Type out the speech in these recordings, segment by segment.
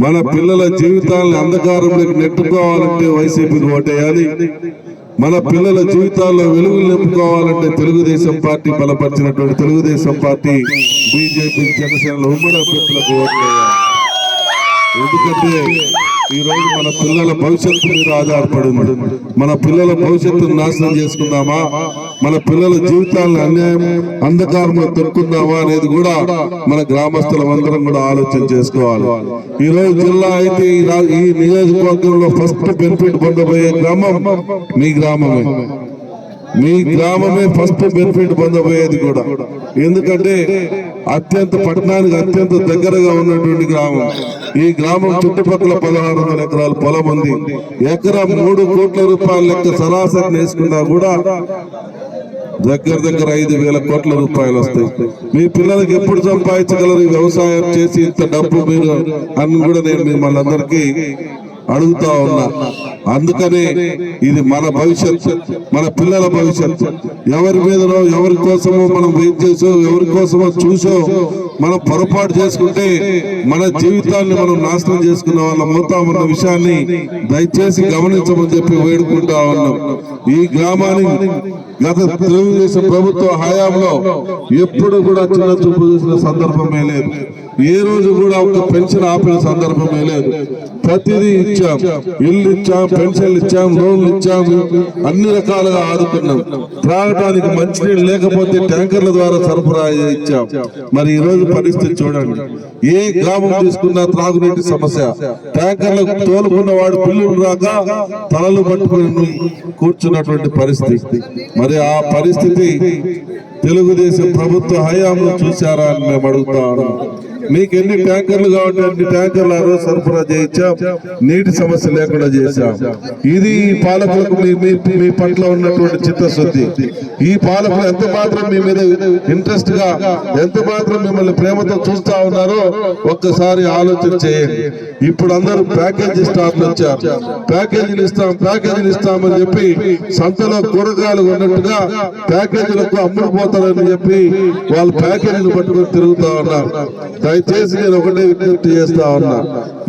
మన పిల్లల జీవితాలను అంధకారంలోకి నెట్టుకోవాలంటే వైసీపీకి ఓటేయాలి. మన పిల్లల జీవితాల్లో వెలుగులు నింపుకోవాలంటే తెలుగుదేశం పార్టీ బలపరిచినటువంటి తెలుగుదేశం పార్టీ. బీజేపీ జనసేన ఉమ్మడి అభ్యర్థులకు ఓటేయాలి ఎందుకంటే ఈ రోజు మన పిల్లల భవిష్యత్తు మీద ఆధారపడి మన పిల్లల భవిష్యత్తును నాశనం చేసుకుందామా? మన పిల్లల జీవితాలను అన్యాయం అంధకారంలో తొక్కుందామా అనేది కూడా మన గ్రామస్తులం అందరం కూడా ఆలోచన చేసుకోవాలి. ఈ రోజు జిల్లా అయితే ఈ ఈ నియోజకవర్గంలో ఫస్ట్ బెనిఫిట్ పొందబోయే గ్రామం మీ గ్రామమే. మీ గ్రామమే ఫస్ట్ బెనిఫిట్ పొందబోయేది కూడా. ఎందుకంటే అత్యంత పట్టణానికి అత్యంత దగ్గరగా ఉన్నటువంటి గ్రామం. ఈ గ్రామం చుట్టుపక్కల పదహారు వందల ఎకరాల పొలం ఉంది. ఎకరా మూడు కోట్ల రూపాయల లెక్క సరాసరి వేసుకున్నా కూడా దగ్గర దగ్గర ఐదు వేల కోట్ల రూపాయలు వస్తాయి. మీ పిల్లలకి ఎప్పుడు సంపాదించగలరు? వ్యవసాయం చేసి ఇంత డబ్బు మీరు అని కూడా నేను మిమ్మల్ని అందరికీ అడుగుతా ఉన్నా. అందుకనే ఇది మన భవిష్యత్ మన పిల్లల భవిష్యత్. ఎవరి మీదనో ఎవరి కోసమో మనం వెయిట్ చేసో ఎవరి కోసమో చూసో మనం పొరపాటు చేసుకుంటే మన జీవితాన్ని మనం నాశనం చేసుకున్న వాళ్ళం అవుతామన్న విషయాన్ని దయచేసి గమనించమని చెప్పి వేడుకుంటా ఉన్నాం. ఈ గ్రామానికి గత తెలుగుదేశం ప్రభుత్వ హయాంలో ఎప్పుడు కూడా చిన్న చూపు చూసిన సందర్భమే లేదు. ఏ రోజు కూడా ఒక పెన్షన్ ఆపిన సందర్భమే లేదు. ప్రతిదీ ఇచ్చాం. ఇల్లు ఇచ్చాం పెన్షన్లు ఇచ్చాం లోన్లు ఇచ్చాం అన్ని రకాలుగా ఆదుకున్నాం. త్రాగటానికి మంచినీళ్ళు లేకపోతే ట్యాంకర్ల ద్వారా సరఫరా ఇచ్చాం. మరి ఈ రోజు పరిస్థితి చూడండి. ఏ గ్రామం తీసుకున్నా త్రాగునీటి సమస్య. ట్యాంకర్లకు తోలుకున్న వాడు పిల్లలు రాక తలలు పట్టుకుని కూర్చున్నటువంటి పరిస్థితి. మరి ఆ పరిస్థితి తెలుగుదేశం ప్రభుత్వ హయాంలో చూశారా అని మేము అడుగుతాను. మీకు ఎన్ని ట్యాంకర్లు కాబట్టి అన్ని ట్యాంకర్లు ఆ రోజు సరఫరా చేయించాం. నీటి సమస్య లేకుండా చేశాం. ఇది ఈ పాలకులకు మీ మీ- పట్ల ఉన్నటువంటి చిత్తశుద్ధి. ఈ పాలకులు ఎంత మాత్రం మీ మీద ఇంట్రెస్ట్గా ఎంత మాత్రం మిమ్మల్ని ప్రేమతో చూస్తా ఉన్నారో ఒక్కసారి ఆలోచన చేయండి. ఇప్పుడు అందరూ ప్యాకేజీ స్టార్లు వచ్చారు. ప్యాకేజీలు ఇస్తాం ప్యాకేజీలు ఇస్తామని చెప్పి సంతలో కూరగాయలు ఉన్నట్టుగా ప్యాకేజీలకు అమ్ముడు పోతారని చెప్పి వాళ్ళు ప్యాకెట్లు పట్టుకొని తిరుగుతా ఉన్నారు దయచేసి నేను ఒకటే విజ్ఞప్తి చేస్తా ఉన్నా.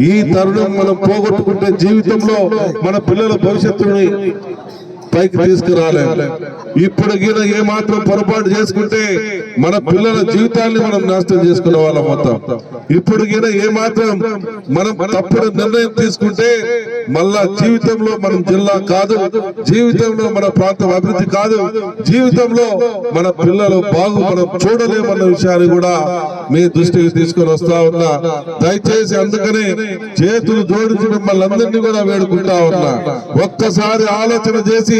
ఈ తరుణం మనం పోగొట్టుకుంటే జీవితంలో మన పిల్లల భవిష్యత్తుని పైకి తీసుకురాలేం. ఇప్పుడు గిన ఏ మాత్రం పొరపాటు చేసుకుంటే మన పిల్లల జీవితాన్ని మనం నాశనం చేసుకున్న వాళ్ళం మొత్తం ఇప్పుడు గిన ఏ మాత్రం మనం తప్పుడు నిర్ణయం తీసుకుంటే మళ్ళా జీవితంలో మనం జిల్లా కాదు జీవితంలో మన ప్రాంతం అభివృద్ధి కాదు జీవితంలో మన పిల్లలు బాగు మనం చూడలేమన్న విషయాన్ని కూడా మీ దృష్టికి తీసుకొని వస్తా ఉన్నా. దయచేసి అందుకని చేతులు జోడించి మిమ్మల్ని అందరినీ కూడా వేడుకుంటా ఉన్నా. ఒక్కసారి ఆలోచన చేసి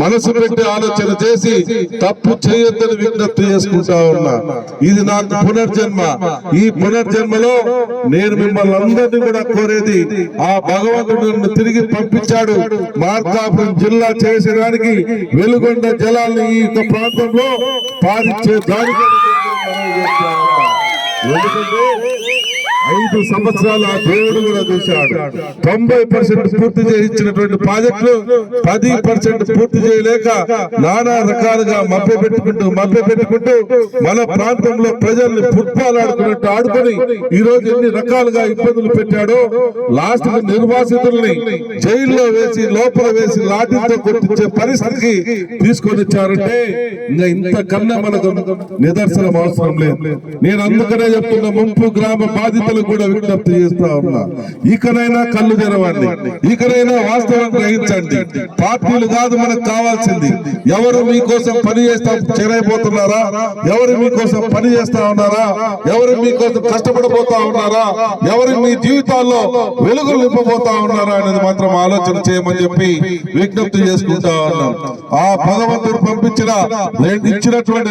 మనసు పెట్టి ఆలోచన చేసి తప్పు చేయొద్దని విజ్ఞప్తి చేసుకుంటా ఉన్నా. ఇది నాకు పునర్జన్మ. ఈ పునర్జన్మలో నేను మిమ్మల్ని అందరినీ కూడా కోరేది ఆ భగవంతుడు నన్ను తిరిగి పంపించాడు. మార్కాపురం జిల్లా చేసేదానికి వెలుగొండ జలాల్ని ఈ యొక్క ప్రాంతంలో పారించే దానికి ఎందుకంటే ఐదు సంవత్సరాల దేవుడు కూడా చూశాడు. తొంభై పర్సెంట్ పూర్తి చేయించినటువంటి ప్రాజెక్టులు పది పర్సెంట్ పూర్తి చేయలేక నానా రకాలుగా మభ్య పెట్టుకుంటూ మభ్య పెట్టుకుంటూ మన ప్రాంతంలో ప్రజల్ని ఫుట్బాల్ ఆడుకున్నట్టు ఆడుకొని ఈ రోజు ఎన్ని రకాలుగా ఇబ్బందులు పెట్టాడో లాస్ట్ నిర్వాసితుల్ని జైల్లో వేసి లోపల వేసి లాఠీతో కొట్టించే పరిస్థితికి తీసుకొని వచ్చారంటే ఇంకా ఇంతకన్నా మనకు నిదర్శనం అవసరం లేదు. నేను అందుకనే చెప్తున్నా ముంపు గ్రామ బాధితులకు కూడా విజ్ఞప్తి చేస్తా ఉన్నా. ఇకనైనా కళ్ళు తెరవండి. ఇకనైనా వాస్తవం గ్రహించండి. పార్టీలు కాదు మనకు కావాల్సింది. ఎవరు మీకోసం పని చేస్తా చెరైపోతున్నారా ఎవరు మీకోసం పని చేస్తా ఉన్నారా? ఎవరు మీకోసం కష్టపడబోతా ఉన్నారా? ఎవరు మీ జీవితాల్లో వెలుగులు నింపబోతా ఉన్నారా అనేది మాత్రం ఆలోచన చేయమని చెప్పి విజ్ఞప్తి చేసుకుంటా ఉన్నాం. ఆ భగవంతుడు పంపించిన ఇచ్చినటువంటి